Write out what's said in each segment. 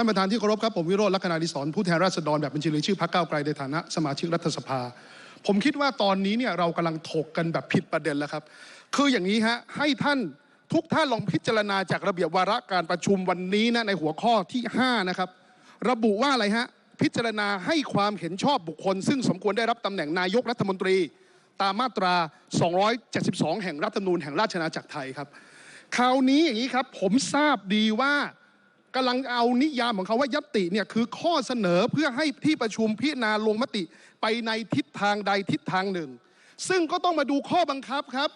ท่านประธานที่เคารพครับผมวิโรจน์ลักษณาดิศรผู้แทนราษฎรแบบบัญชีรายชื่อพรรคก้าวไกลในฐานะสมาชิกรัฐสภา ผมคิดว่าตอนนี้เนี่ยเรากำลังถกกันแบบผิดประเด็นแล้วครับ คืออย่างนี้ฮะให้ท่านทุกท่านลองพิจารณาจากระเบียบวาระการประชุมวันนี้นะในหัวข้อที่ 5 นะครับ ระบุว่าอะไรฮะพิจารณาให้ความเห็นชอบบุคคล ซึ่งสมควรได้รับตำแหน่งนายกรัฐมนตรี ตามมาตรา 272 แห่งรัฐธรรมนูญแห่งราชอาณาจักรไทยครับคราวนี้อย่างนี้ครับผมทราบดีว่า กำลังเอานิยามของเขาว่ายตติเนี่ยคือข้อเสนอเพื่อให้ที่ประชุมพิจารณาลงมติไปในทิศทางใดทิศทางหนึ่ง ซึ่งก็ต้องมาดูข้อบังคับครับ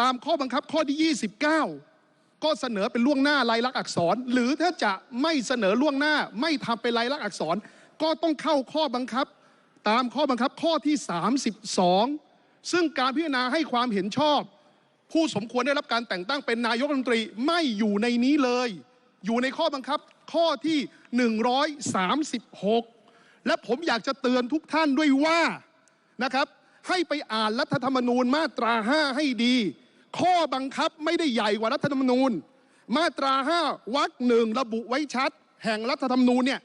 ตามข้อบังคับข้อที่ 29 ก็เสนอเป็นล่วงหน้าลายลักษณ์อักษร หรือถ้าจะไม่เสนอล่วงหน้าไม่ทำเป็นลายลักษณ์อักษร ก็ต้องเข้าข้อบังคับ ตามข้อบังคับข้อที่ 32 ซึ่งการพิจารณาให้ความเห็นชอบ ผู้สมควรได้รับการแต่งตั้งเป็นนายกรัฐมนตรีไม่อยู่ในนี้เลย อยู่ในข้อบังคับข้อที่ 136 และผมอยากจะเตือนทุกท่านด้วยว่านะครับให้ไปอ่านรัฐธรรมนูญมาตรา 5 ให้ดี ข้อบังคับไม่ได้ใหญ่กว่ารัฐธรรมนูญ มาตรา 5วรรคหนึ่งระบุไว้ชัด แห่งรัฐธรรมนูญเนี่ย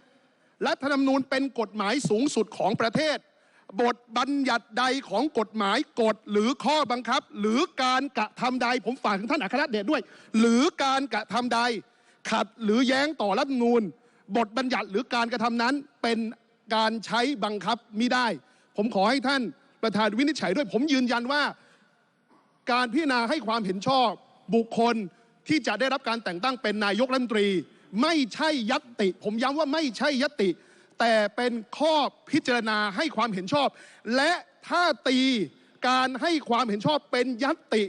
รัฐธรรมนูญเป็นกฎหมายสูงสุดของประเทศ บทบัญญัติใดของกฎหมายกฎหรือข้อบังคับ หรือการกระทำใดผมฝากถึงท่านอัครเดชด้วย หรือการกระทำใด ขัดหรือแย้งต่อรัฐมนูญบทบัญญัติหรือการกระทำนั้นเป็นการใช้บังคับมิได้ ผมขอให้ท่านประธานวินิจฉัยด้วย ผมยืนยันว่า การพิจารณาให้ความเห็นชอบ บุคคลที่จะได้รับการแต่งตั้งเป็นนายกรัฐมนตรี ไม่ใช่ยัตติ ผมย้ำว่าไม่ใช่ยัตติ แต่เป็นข้อพิจารณาให้ความเห็นชอบ และถ้าตีการให้ความเห็นชอบเป็นยัตติ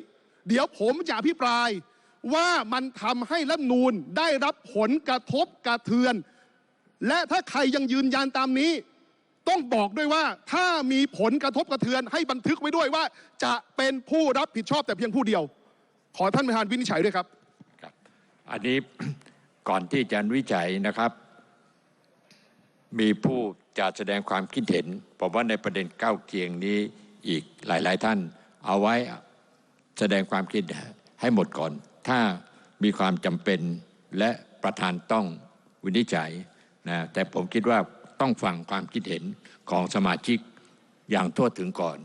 เดี๋ยวผมจะอภิปราย ว่ามันทำให้รัฐนูญได้รับผลกระทบกระเทือน และถ้าใครยังยืนยันตามนี้ ต้องบอกด้วยว่าถ้ามีผลกระทบกระเทือน ให้บันทึกไว้ด้วยว่า จะเป็นผู้รับผิดชอบแต่เพียงผู้เดียว ขอท่านประธานวินิจฉัยด้วยครับครับ อันนี้ก่อนที่จะวิจัยนะครับ มีผู้จะแสดงความคิดเห็นผมว่าในประเด็นเก้าเคียงนี้อีกหลาย ๆ ท่าน เอาไว้แสดงความคิดให้หมดก่อน ถ้ามีความจำเป็นและประธานต้องวินิจฉัยนะแต่ผมคิดว่าต้องฟังความคิดเห็นของสมาชิกอย่างทั่วถึงก่อน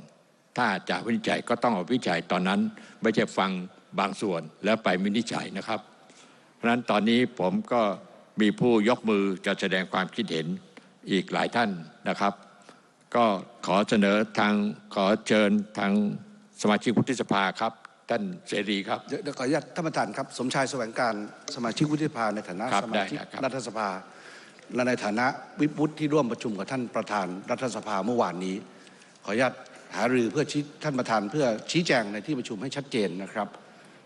ถ้าจะวินิจฉัยก็ต้องเอาวิจัยตอนนั้น ไม่ใช่ฟังบางส่วนแล้วไปวินิจฉัยนะครับ เพราะฉะนั้นตอนนี้ผมก็มีผู้ยกมือจะแสดงความคิดเห็นอีกหลายท่านนะครับ ก็ขอเสนอทางขอเชิญทางสมาชิกวุฒิสภาครับ ท่านเสรีครับเดี๋ยวเดี๋ยวขออนุญาตท่านประธานครับ สมชายแสวงการสมาชิกวุฒิสภาในฐานะครับสมาชิกได้ครับรัฐสภา และในฐานะวิปวุฒิที่ร่วมประชุมกับท่านประธานรัฐสภาเมื่อวานนี้ ขออนุญาตหารือเพื่อชี้ท่านประธานเพื่อชี้แจงในที่ประชุมให้ชัดเจนนะครับ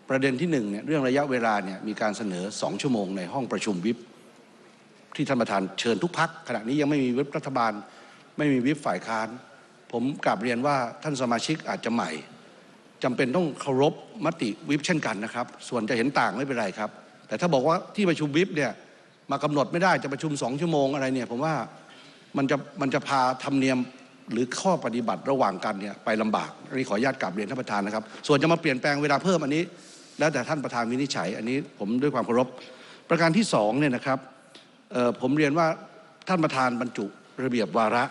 ประเด็นที่หนึ่งเนี่ยเรื่องระยะเวลาเนี่ยมีการเสนอสองชั่วโมงในห้องประชุมวิปที่ท่านประธานเชิญทุกพักขณะนี้ยังไม่มีวิปรัฐบาล ไม่มีวิปฝ่ายค้าน ผมกลับเรียนว่าท่านสมาชิกอาจจะใหม่ จำเป็นต้องเคารพมติวิปเช่นกันนะครับ ส่วนจะเห็นต่างไม่เป็นไรครับ แต่ถ้าบอกว่าที่ประชุมวิปเนี่ยมากำหนดไม่ได้จะประชุมสองชั่วโมงอะไรเนี่ยผมว่ามันจะมันจะพาธรรมเนียมหรือข้อปฏิบัติระหว่างกันเนี่ยไปลำบากอันนี้ขออนุญาตกลับเรียนท่านประธานนะครับ ส่วนจะมาเปลี่ยนแปลงเวลาเพิ่มอันนี้ แล้วแต่ท่านประธานวินิจฉัย อันนี้ผมด้วยความเคารพ ประการที่สองเนี่ยนะครับผมเรียนว่าท่านประธานบรรจุระเบียบวาระ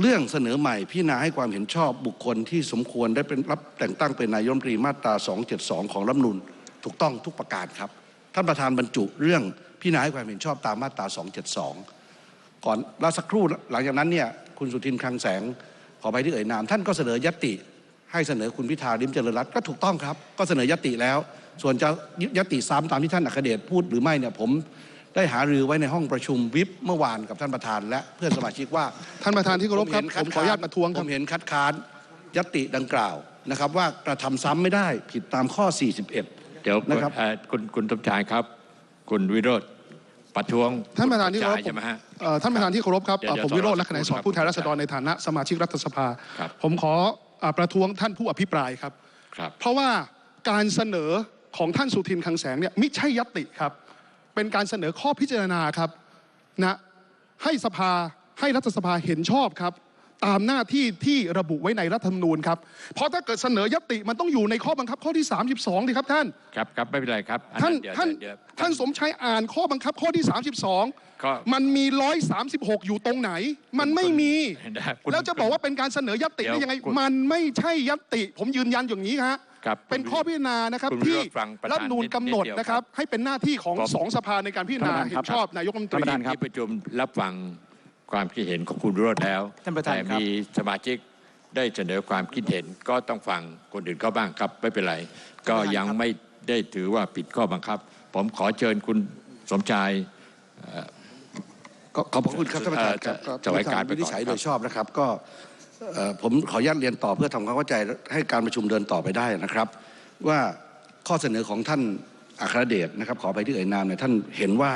เรื่องเสนอใหม่พิจารณาให้ความเห็นชอบบุคคลที่สมควรได้เป็นรับแต่งตั้งเป็นนายมนตรีมาตรา 272 ของรัฐธรรมนูญถูกต้องทุกประการครับ ท่านประธานบรรจุเรื่องพิจารณาให้ความเห็นชอบตามมาตรา 272 ก่อนล้วสักครู่หลังจากนั้นเนี่ยคุณสุทินคลังแสงขอไปที่เอ่ยนาม ท่านก็เสนอยติให้เสนอคุณพิธาลิมเจริญรัตน์ก็ถูกต้องครับ ก็เสนอยติแล้ว ส่วนจะยติซ้ำตามที่ท่านอัคเดชพูดหรือไม่เนี่ยผม ได้หารือไว้ในห้องประชุมวิปเมื่อวานกับท่านประธาน และเพื่อนสมาชิกว่าท่านประธานที่เคารพครับห็ผมขออนุญาตประท้วงคผรับมเห็นคัดค้านยติดังกล่าวนะครับ ว่ากระทำซ้ำไม่ได้ผิดตามข้อ 41 เดี๋ยวนะครับเอ่อคุณคุณสมชายครับ คุณวิโรธประท้วงท่านประธานที่เคารพณสมชยใช่ไหมฮะเอ่อท่านประธานที่เคารพครับเดี๋ยวเอ่อผมเดี๋วิยวโรจต่อน์ลักษณะสคอรันบผู้แทนราษฎรในฐานะสมาชิกรัฐสภาครับผมขออ่าประท้วงท่านผู้อภิปรายครับครับ เพราะว่าการเสนอของท่านสุทินคลังแสงเนี่ยไม่ใช่ยติครับ เป็นการเสนอข้อพิจารณาครับนะให้สภาให้รัฐสภาเห็นชอบครับตามหน้าที่ที่ระบุไว้ในรัฐธรรมนูญครับ เพราะถ้าเกิดเสนอยติมันต้องอยู่ในข้อบังคับข้อที่ 32ดิครับท่าน ครับครับไม่เป็นไรครับอัท่านเดี๋ยวท่านเดี๋ยวท่านสมชัยอ่านข้อบังคับข้อที่ 32ก็มันมี 136 อยู่ตรงไหน มันไม่มีได้คุณแล้วจะบอกว่าเป็นการเสนอยติได้ยังไงเดี๋ยวคุณมันไม่ใช่ยติ ผมยืนยันอย่างนี้ฮะครับ เป็นข้อพิจารณานะครับคุณวิที่โรจน์ฟังประธานรัฐธรรมนูญกำหนดนิดเดียวนะครับให้เป็นหน้าที่ของผมสองสภาในการพิจารณาท่านประธานเห็ครับนชอบนายกรัฐมนตรีท่านประธานครับที่ประชุมรับฟังความคิดเห็นของคุณวิโรจน์แล้วท่านประธานแต่ครับมีสมาชิกได้เสนอความคิดเห็นก็ต้องฟังคนอื่นเขาบ้างครับไม่เป็นไร ก็ยังไม่ได้ถือว่าผิดข้อบังคับ ผมขอเชิญคุณสมชายก็ขอบพระคุณครับท่านประธานครับเอ่อก็จะไว้การไปก่อนวินิจฉัยครับโดยชอบนะครับ ก็เอ่อ ผมขออนุญาตเรียนต่อเพื่อทำความเข้าใจให้การประชุมเดินต่อไปได้นะครับ ว่าข้อเสนอของท่านอัครเดชนะครับ ขอไปที่เอ่ยนามเนี่ยท่านเห็นว่า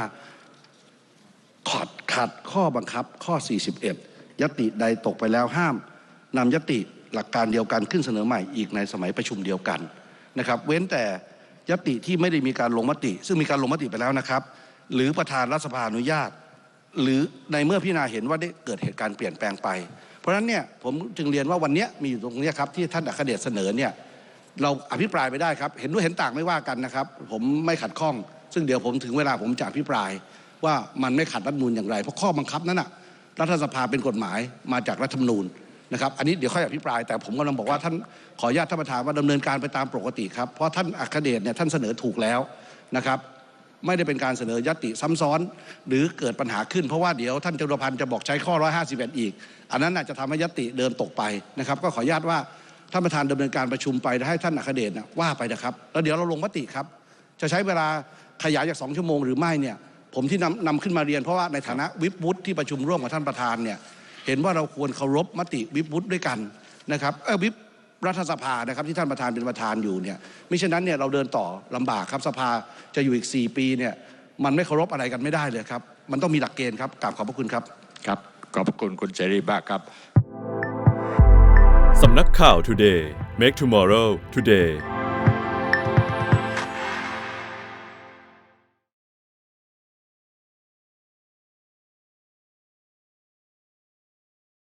ขัดขัดข้อบังคับข้อ 41 ยติใดตกไปแล้วห้ามนำยติหลักการเดียวกันขึ้นเสนอใหม่อีกในสมัยประชุมเดียวกันนะครับ เว้นแต่ยติที่ไม่ได้มีการลงมติ ซึ่งมีการลงมติไปแล้วนะครับ หรือประธานรัฐสภาอนุญาต หรือในเมื่อพิจารณาเห็นว่าได้เกิดเหตุการณ์เปลี่ยนแปลงไป ราะฉะนั้นเนี่ยผมจึงเรียนว่าวันนี้มีอยู่ตรงนี้ครับที่ท่านอัคเดชเสนอเนี่ยเราอภิปรายไปได้ครับ เห็นด้วยเห็นต่างไม่ว่ากันนะครับ ผมไม่ขัดข้อง ซึ่งเดี๋ยวผมถึงเวลาผมจะอภิปรายว่ามันไม่ขัดรัฐมนูญอย่างไร เพราะข้อบังคับนั้นน่ะรัฐสภาเป็นกฎหมายมาจากรัฐธรรมนูญนะครับ อันนี้เดี๋ยวค่อยอภิปราย แต่ผมกำลังบอกว่าท่านขออนุญาตท่านประธานว่าดำเนินการไปตามปกติครับ เพราะท่านอัคเดชเนี่ยท่านเสนอถูกแล้วนะครับ ไม่ได้เป็นการเสนอยติซ้ำซ้อน หรือเกิดปัญหาขึ้นเพราะว่าเดี๋ยวท่านจตุพันธ์จะบอกใช้ข้อ 151 อีก อันนั้นอาจจะทำให้ยติเดินตกไปนะครับ ก็ขออนุญาตว่าท่านประธานดำเนินการประชุมไปให้ท่านอัคเดชนะว่าไปนะครับ แล้วเดี๋ยวเราลงมติครับ จะใช้เวลาขยายจากสองชั่วโมงหรือไม่เนี่ยผมที่นำนำขึ้นมาเรียนเพราะว่าในฐานะวิปวุฒิที่ประชุมร่วมกับท่านประธานเนี่ยเห็นว่าเราควรเคารพมติวิปวุฒิด้วยกันนะครับเออวิป รัฐสภานะครับที่ท่านประธานเป็นประธานอยู่เนี่ยมิฉะนั้นเนี่ยเราเดินต่อลำบากครับสภาจะอยู่อีก 4 ปีเนี่ยมันไม่เคารพอะไรกันไม่ได้เลยครับ มันต้องมีหลักเกณฑ์ครับกราบขอบพระคุณครับครับขอบพระคุณคุณเสรีบ้ากครับสำนักข่าว Today Make Tomorrow Today